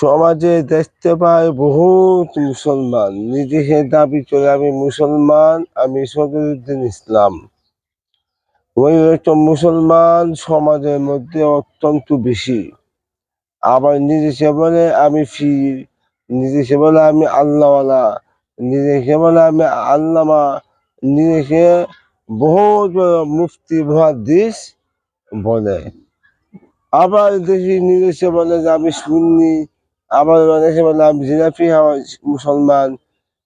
সমাজে দেখতে পাই বহুত মুসলমান। নিজেকে দাবি করে, আমি মুসলমান, আমি সদরুদ্দিন ইসলাম। ওই একটা মুসলমান সমাজের মধ্যে অত্যন্ত বেশি। আবার নিজেকে বলে, আমি ফির নিজেকে বলে, আমি আল্লাহওয়ালা। নিজেকে বলে, আমি আল্লামা। নিজেকে বহুত মুফতি মহাদিস বলে। আবার দেখি নিজেকে বলে যে, আমি সুন্নি। আবার বলে আমি জিলাপি হাওয়া মুসলমান,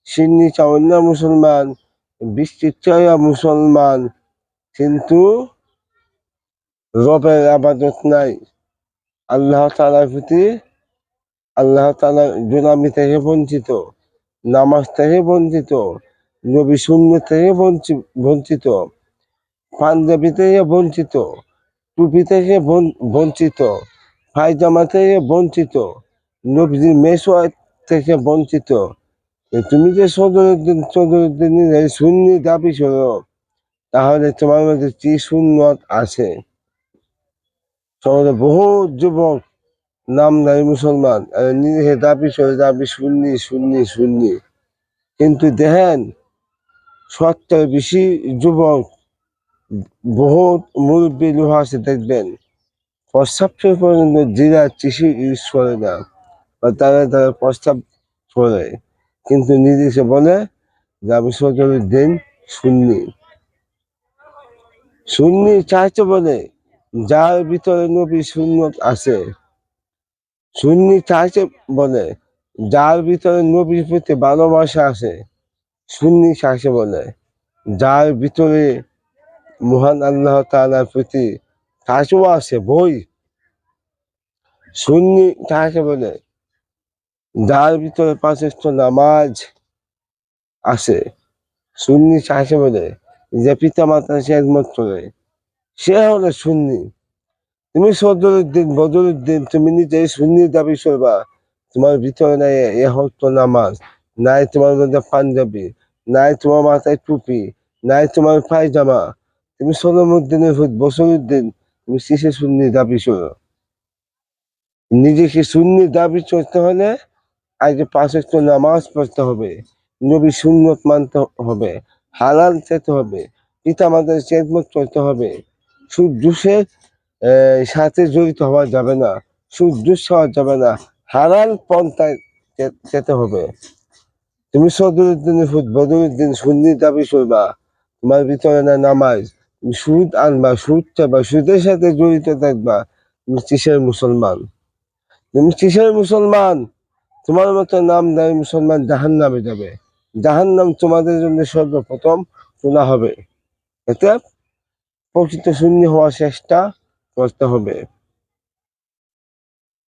সিন্নি চাওয়ান্না মুসলমান বৃষ্টির মুসলমান, কিন্তু রবের আবাদত নাই। আল্লাহ তালার প্রতি, আল্লাহ তালা গোলামি থেকে বঞ্চিত, নামাজ থেকে বঞ্চিত, নবী শূন্য থেকে বঞ্চি- বঞ্চিত, পাঞ্জাবি থেকে বঞ্চিত, টুপি থেকে বঞ্চিত, পায়জামা থেকে বঞ্চিত নবীজির মেসোয়া থেকে বঞ্চিত। তুমি যে সদরুদ্দিন সদরুদ্দিন সুন্নি দাবি করো তাহলে তোমার মধ্যে কি সুন্নত আছে? সমাজে বহু যুবক নামদারি মুসলমান নিজেকে দাবি করে দাবি শুননি শুননি শুননি কিন্তু দেখেন, সত্তর বেশি যুবক, বহুত মুরব্বী লোহা আছে, দেখবেন। শেষ পর্যন্ত জিরা চিঠি ইউজ করে না। বা তারা তারা প্রস্তাব করে। কিন্তু নিজেকে বলে যে আমি সজরুদ্দিন শুননি সুন্নি চাইতে বলে, যার ভিতরে নবী সুন্নত আছে। সুন্নি চাইতে বলে, যার ভিতরে নবীর প্রতি ভালোবাসা আছে। সুন্নি চাইছে বলে, যার ভিতরে মহান আল্লাহ তাআলার প্রতি কাজও আছে, বই। সুন্নি চাইছে বলে যার ভিতরে পাঁচেষ্ট নামাজ আছে। সুন্নি চাইছে বলে, যে পিতা মাতা সে একমত করে সে হলো সুন্নি। তুমি সদরুদ্দিন, বদরুদ্দিন, তুমি নিজে সুন্নি দাবি করবা তোমার ভিতরে নাই এ হতো নামাজ, নাই তোমার মধ্যে পাঞ্জাবি, নাই তোমার মাথায় টুপি, নাই তোমার পায়জামা। তুমি সলমুদ্দিনের ভূত, বসরুদ্দিন, তুমি শিশে সুন্নি দাবি করো নিজেকে সুন্নি দাবি করতে হলে আগে পাঁচ একটু নামাজ পড়তে হবে। নবী সুন্নত মানতে হবে, হালাল খেতে হবে, পিতা মাতার চেদমত করতে হবে। সুদ সাথে জড়িত হওয়া যাবে না সুদ হওয়া যাবে না, হালাল পন্থায় খেতে হবে। তুমি সদরুদ্দিনের ফুট বদরুদ্দিন সুন্নি দাবি করবা তোমার ভিতরে না নামাজ? সুদ আনবা, সুদ চাবা সুদের সাথে জড়িত থাকবা, তুমি কিসের মুসলমান? তুমি কিসের মুসলমান? তোমার মতো নাম দামি মুসলমান জাহান নামে যাবে। জাহান নাম তোমাদের জন্য সর্বপ্রথম তোলা হবে। এতে প্রকৃত শূন্য হওয়ার চেষ্টা করতে হবে।